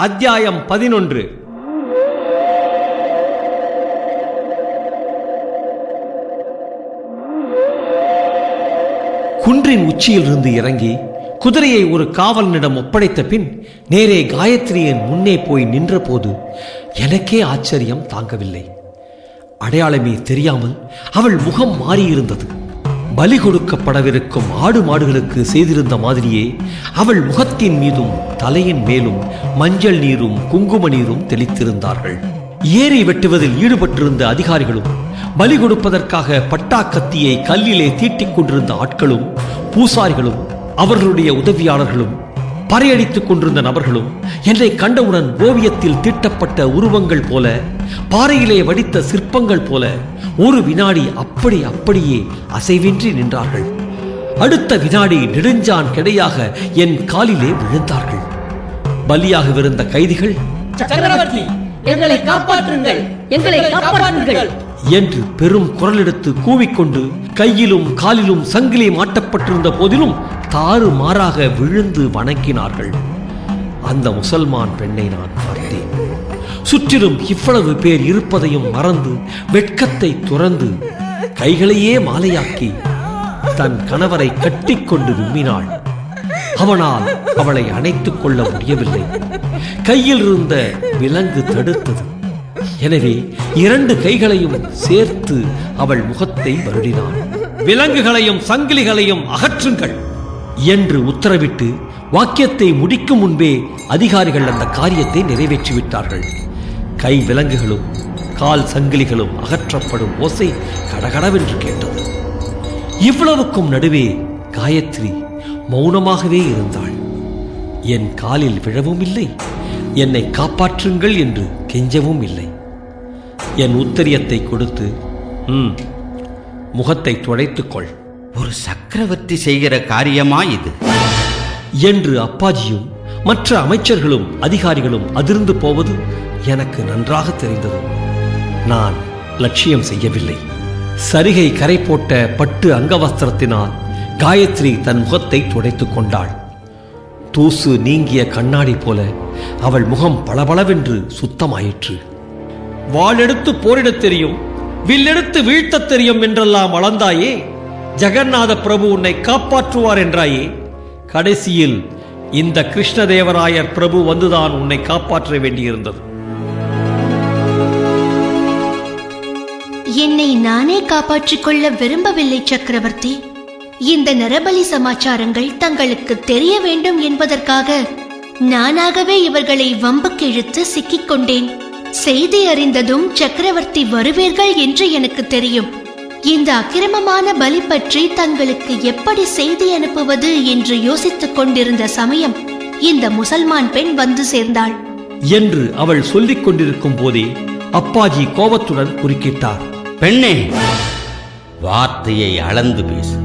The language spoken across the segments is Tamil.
அத்தியாயம் பதினொன்று. குன்றின் உச்சியிலிருந்து இறங்கி குதிரையை ஒரு காவலனிடம் ஒப்படைத்த பின் நேரே காயத்ரியின் முன்னே போய் நின்றபோது எனக்கே ஆச்சரியம் தாங்கவில்லை. அடையாளமே தெரியாமல் அவள் முகம் மாறியிருந்தது. பலி கொடுக்கப்படவிருக்கும் ஆடு மாடுகளுக்கு செய்திருந்த மாதிரியே அவள் முகத்தின் மீதும் தலையின் மேலும் மஞ்சள் நீரும் குங்கும நீரும் தெளித்திருந்தார்கள். ஏரி வெட்டுவதில் ஈடுபட்டிருந்த அதிகாரிகளும் பலி கொடுப்பதற்காக பட்டா கத்தியை கல்லிலே தீட்டிக் கொண்டிருந்த ஆட்களும் பூசாரிகளும் அவர்களுடைய உதவியாளர்களும் பறையடித்துக் கொண்டிருந்த நபர்களும் என்னை கண்டவுடன் ஓவியத்தில் தீட்டப்பட்ட உருவங்கள் போல பாறையிலே வடித்த சிற்பங்கள் போல ஒரு வினாடி அப்படி அப்படியே அசைவின்றி நின்றார்கள். அடுத்த வினாடி நெடுஞ்சான் கிடையாக என் காலிலே விழுந்தார்கள். பலியாகவிருந்த கைதிகள் சக்கரவர்த்தி எங்களை காப்பாற்றுங்கள் எங்களை காப்பாற்றுங்கள். என்று பெரும் குரலெடுத்து கூவிக்கொண்டு கையிலும் காலிலும் சங்கிலி மாட்டப்பட்டிருந்த போதிலும் தாறு மாறாக விழுந்து வணங்கினார்கள். அந்த முசல்மான் பெண்ணை நான் பார்த்தேன். சுற்றிலும் இவ்வளவு பேர் இருப்பதையும் மறந்து வெட்கத்தை துறந்து கைகளையே மாலையாக்கி தன் கணவரை கட்டிக்கொண்டு விம்மினாள் அவனால் அவளை அணைத்துக் கொள்ள முடியவில்லை. கையில் இருந்த விலங்கு தடுத்தது. எனவே இரண்டு கைகளையும் சேர்த்து அவள் முகத்தை வருடினாள். விலங்குகளையும் சங்கிலிகளையும் அகற்றுங்கள். என்று உத்தரவிட்டு வாக்கியத்தை முடிக்கும் முன்பே அதிகாரிகள் அந்த காரியத்தை நிறைவேற்றிவிட்டார்கள். கை விலங்குகளும் கால் சங்கிலிகளும் அகற்றப்படும் ஓசை கடகடவென்று கேட்டது. இவ்வளவுக்கும் நடுவே காயத்ரி மௌனமாகவே இருந்தாள். என் காலில் விழவும் இல்லை என்னை காப்பாற்றுங்கள் என்று கெஞ்சவும் இல்லை. என் உத்தரியத்தை கொடுத்து ம் முகத்தை துடைத்துக்கொள். ஒரு சக்கரவர்த்தி செய்கிற காரியமா இது? என்று அப்பாஜியும் மற்ற அமைச்சர்களும் அதிகாரிகளும் அதிர்ந்து போவது எனக்கு நன்றாக தெரிந்தது. நான் லட்சியம் செய்யவில்லை. சரிகை கரை போட்ட பட்டு அங்கவஸ்திரத்தினால் காயத்ரி தன் முகத்தை துடைத்துக் கொண்டாள். தூசு நீங்கிய கண்ணாடி போல அவள் முகம் பளபளவென்று சுத்தமாயிற்று. வாளெடுத்து போரிடத் தெரியும் வில்லெடுத்து வீழ்த்தத் தெரியும் என்றெல்லாம் அளந்தாயே ஜெகநாத பிரபு உன்னை காப்பாற்றுவார் என்றாயே. கடைசியில் இந்த கிருஷ்ணதேவராயர் பிரபு வந்துதான் உன்னை காப்பாற்ற வேண்டியிருந்தது. என்னை நானே காப்பாற்றிக் கொள்ள விரும்பவில்லை சக்கரவர்த்தி. இந்த நரபலி சமாச்சாரங்கள் தங்களுக்கு தெரிய வேண்டும் என்பதற்காக நானாகவே இவர்களை வம்புக்கு இழுத்து சிக்கிக் கொண்டேன். செய்தி அறிந்ததும் சக்கரவர்த்தி வருவீர்கள் என்று எனக்கு தெரியும். இந்த அக்கிரமமான பலி பற்றி தங்களுக்கு எப்படி செய்தி அனுப்புவது என்று யோசித்துக் கொண்டிருந்த சமயம் இந்த முசல்மான் பெண் வந்து சேர்ந்தாள். என்று அவள் சொல்லிக் கொண்டிருக்கும் போதே அப்பாஜி கோபத்துடன் குறுக்கிட்டார். பெண்ணே வார்த்தையை அளந்து பேசு.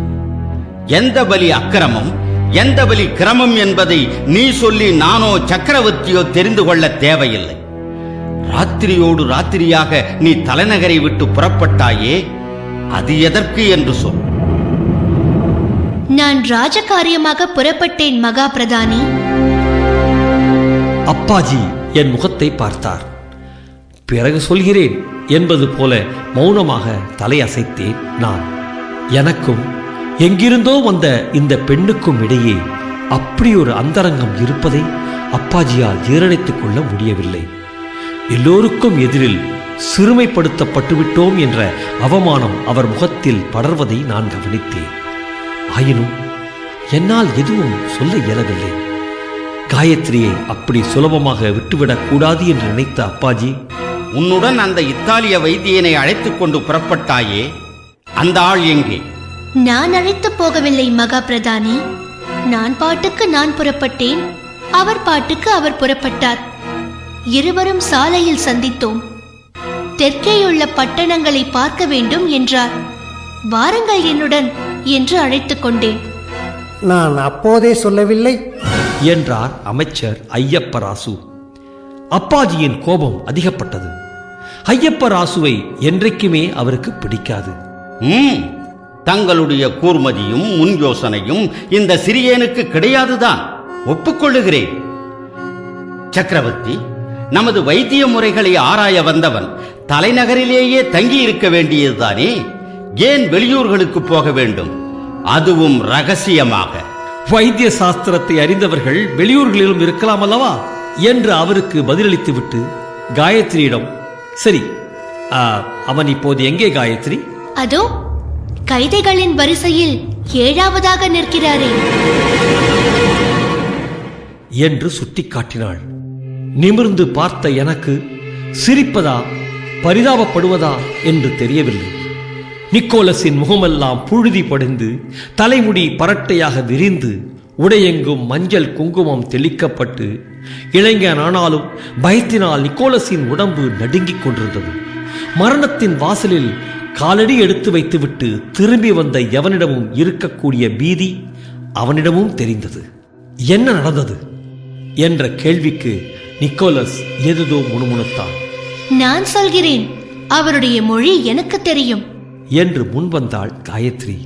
எந்த பலி அக்கிரமம் எந்த பலி கிரமம் என்பதை நீ சொல்லி நானோ சக்கரவர்த்தியோ தெரிந்து கொள்ள தேவையில்லை. ராத்திரியோடு ராத்திரியாக நீ தலைநகரை விட்டு புறப்பட்டாயே அது எதற்கு என்று சொல். நான் ராஜகாரியமாக புறப்பட்டேன் மகா பிரதானி அப்பாஜி என் முகத்தை பார்த்தார். பிறகு சொல்கிறேன் என்பது போல மௌனமாக தலையசைத்தேன் நான். எனக்கும் எங்கிருந்தோ வந்த இந்த பெண்ணுக்கும் இடையே அப்படி ஒரு அந்தரங்கம் இருப்பதை அப்பாஜியால் ஜீரணித்துக் கொள்ள முடியவில்லை. எல்லோருக்கும் எதிரில் சிறுமைப்படுத்தப்பட்டு விட்டோம் என்ற அவமானம் அவர் முகத்தில் படர்வதை நான் கவனித்தேன். ஆயினும் என்னால் எதுவும் சொல்ல இயலவில்லை. காயத்ரியை அப்படி சுலபமாக விட்டுவிடக் கூடாது என்று நினைத்த அப்பாஜி உன்னுடன் அந்த இத்தாலிய வைத்தியனை அழைத்துக் கொண்டு புறப்பட்டாயே அந்த ஆள் எங்கே? நான் அழைத்து போகவில்லை மகா பிரதானி. நான் பாட்டுக்கு நான் புறப்பட்டேன். அவர் பாட்டுக்கு அவர் புறப்பட்டார். இருவரும் சாலையில் சந்தித்தோம். தெற்கேயுள்ள பட்டணங்களை பார்க்க வேண்டும் என்றார். வாருங்கள் என்னுடன் என்று அழைத்துக் கொண்டேன். நான் அப்போதே சொல்லவில்லை. என்றார் அமைச்சர் ஐயப்பராசு அப்பாஜியின் கோபம் அதிகப்பட்டது. ஐயப்பராசுவை என்றைக்குமே அவருக்கு பிடிக்காது. ம் தங்களுடைய கூர்மதியும் முன் யோசனையும் இந்த சிறியனுக்கு கிடையாதுதான். ஒப்புக்கொள்ளுகிறேன். சக்கரவர்த்தி நமது வைத்திய முறைகளை ஆராய வந்தவன் தலைநகரிலேயே தங்கி இருக்க வேண்டியதுதானே ஏன் வெளியூர்களுக்கு போக வேண்டும்? அதுவும் ரகசியமாக. வைத்திய சாஸ்திரத்தை அறிந்தவர்கள் வெளியூர்களிலும் இருக்கலாம் அல்லவா? என்று அவருக்கு பதிலளித்துவிட்டு காயத்ரியிடம் சரி அவன் இப்போது எங்கே காயத்ரி? அதோ கைதைகளின் வரிசையில் ஏழாவதாக நிற்கிறாரே. என்று சுட்டிக்காட்டினாள். நிமிர்ந்து பார்த்த எனக்கு சிரிப்பதா பரிதாபப்படுவதா என்று தெரியவில்லை. நிக்கோலஸின் முகமெல்லாம் புழுதி படைந்து தலைமுடி பரட்டையாக விரிந்து உடையெங்கும் மஞ்சள் குங்குமம் தெளிக்கப்பட்டு இளைஞன் ஆனாலும் பயத்தினால் நிக்கோலஸின் உடம்பு நடுங்கிக் கொண்டிருந்தது. மரணத்தின் வாசலில் காலடி எடுத்து வைத்துவிட்டு திரும்பி வந்த எவனிடமும் இருக்கக்கூடிய பீதி அவனிடமும் தெரிந்தது. என்ன நடந்தது? என்ற கேள்விக்கு நிக்கோலஸ் எதுதோ முணுமுணுத்தான். நான் சொல்கிறேன் அவருடைய மொழி எனக்கு தெரியும். என்று முன்வந்தாள் காயத்ரி.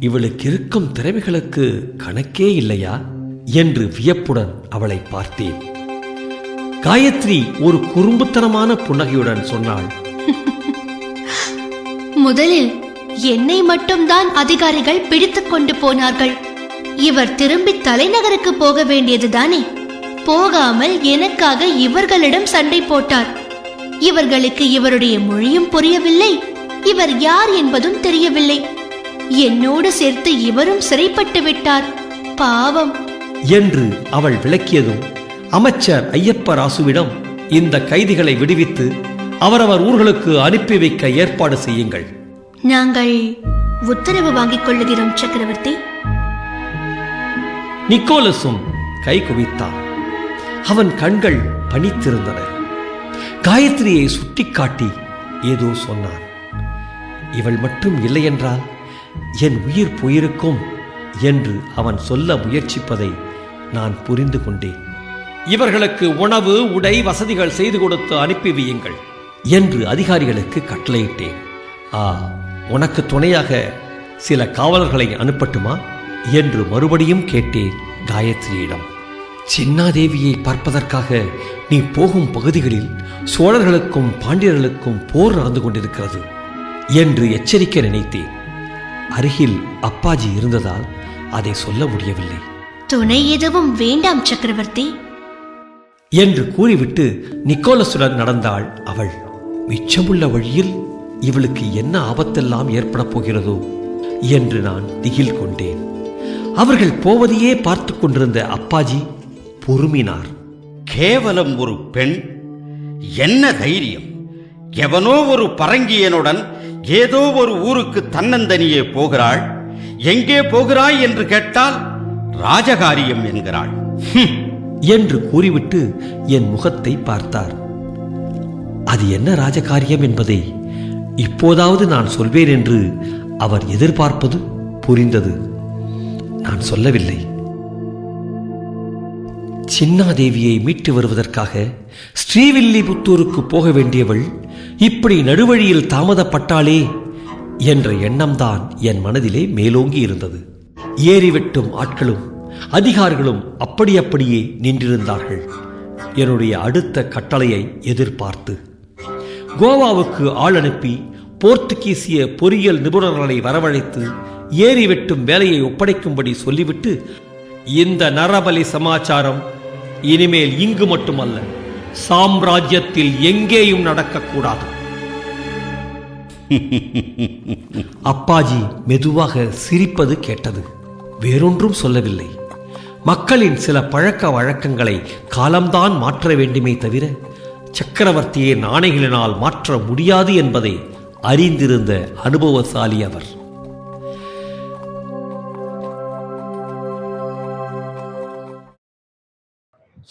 இவளுக்கு இருக்கும் திறமைகளுக்கு கணக்கே இல்லையா? என்று வியப்புடன் அவளை பார்த்தேன். காயத்ரி ஒரு குறும்புத்தனமான புன்னகையுடன் சொன்னாள். முதலில் என்னை மட்டும்தான் அதிகாரிகள் பிடித்துக் கொண்டு போனார்கள். இவர் திரும்பி தலைநகருக்கு போக வேண்டியதுதானே? போகாமல் எனக்காக இவர்களிடம் சண்டை போட்டார். இவர்களுக்கு இவருடைய மொழியும் புரியவில்லை. இவர் யார் என்பதும் தெரியவில்லை. என்னோடு சேர்த்து இவரும் சிறைப்பட்டு விட்டார். பாவம். என்று அவள் விளக்கியதும் அமைச்சர் ஐயப்ப ராசுவிடம் இந்த கைதிகளை விடுவித்து அவரவர் ஊர்களுக்கு அனுப்பி வைக்க ஏற்பாடு செய்யுங்கள். நாங்கள் உத்தரவு வாங்கிக் கொள்ளுகிறோம் சக்கரவர்த்தி. நிக்கோலஸும் கை குவித்தான் அவன் கண்கள் பனித்திருந்தன. காயத்ரியை சுட்டிக்காட்டி ஏதோ சொன்னான் இவள் மட்டும் இல்லையென்றால் என் உயிர் போயிருக்கும் என்று அவன் சொல்ல முயற்சிப்பதை நான் புரிந்து கொண்டேன். இவர்களுக்கு உணவு உடை வசதிகள் செய்து கொடுத்து அனுப்பி வையுங்கள் என்று அதிகாரிகளுக்கு கட்டளையிட்டேன். ஆ உனக்கு துணையாக சில காவலர்களை அனுப்பட்டுமா? என்று மறுபடியும் கேட்டேன் காயத்ரியிடம். சின்னாதேவியை பார்ப்பதற்காக நீ போகும் பகுதிகளில் சோழர்களுக்கும் பாண்டியர்களுக்கும் போர் நடந்து கொண்டிருக்கிறது என்று எச்சரிக்க நினைத்தேன். அருகில் அப்பாஜி இருந்ததால் அதை சொல்ல முடியவில்லை. துணை எதுவும் வேண்டாம் சக்கரவர்த்தி. என்று கூறிவிட்டு நிக்கோலஸுடன் நடந்தாள் அவள். மிச்சமுள்ள வழியில் இவளுக்கு என்ன ஆபத்தெல்லாம் ஏற்படப் போகிறதோ என்று நான் திகில் கொண்டேன். அவர்கள் போவதையே பார்த்து கொண்டிருந்த அப்பாஜி பொறுமினார். கேவலம் ஒரு பெண் என்ன தைரியம்? எவனோ ஒரு பரங்கியனுடன் ஏதோ ஒரு ஊருக்கு தன்னந்தனியே போகிறாள். எங்கே போகிறாய் என்று கேட்டால் ராஜகாரியம் என்கிறாள். ஹும், என்று கூறிவிட்டு என் முகத்தை பார்த்தார். அது என்ன ராஜகாரியம் என்பதை இப்போதாவது நான் சொல்வேன் என்று அவர் எதிர்பார்ப்பது புரிந்தது. நான் சொல்லவில்லை. சின்னாதேவியை மீட்டு வருவதற்காக ஸ்ரீவில்லிபுத்தூருக்கு போக வேண்டியவள் இப்படி நடுவழியில் தாமதப்பட்டாளே என்ற எண்ணம்தான் என் மனதிலே மேலோங்கி இருந்தது. ஏறி வெட்டும் ஆட்களும் அதிகாரிகளும் அப்படி அப்படியே நின்றிருந்தார்கள். என்னுடைய அடுத்த கட்டளையை எதிர்பார்த்து. கோவாவுக்கு ஆள் அனுப்பி போர்த்துகீசிய பொறியியல் நிபுணர்களை வரவழைத்து ஏறி வெட்டும் வேலையை ஒப்படைக்கும்படி சொல்லிவிட்டு இந்த நரபலி சமாச்சாரம் இனிமேல் இங்கு மட்டுமல்ல சாம்ராஜ்யத்தில் எங்கேயும் நடக்கக்கூடாது. அப்பாஜி மெதுவாக சிரிப்பது கேட்டது. வேறொன்றும் சொல்லவில்லை. மக்களின் சில பழக்க வழக்கங்களை காலம்தான் மாற்ற வேண்டுமே தவிர சக்கரவர்த்தியை நாணயங்களினால் மாற்ற முடியாது என்பதை அறிந்திருந்த அனுபவசாலி அவர்.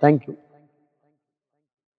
Thank you.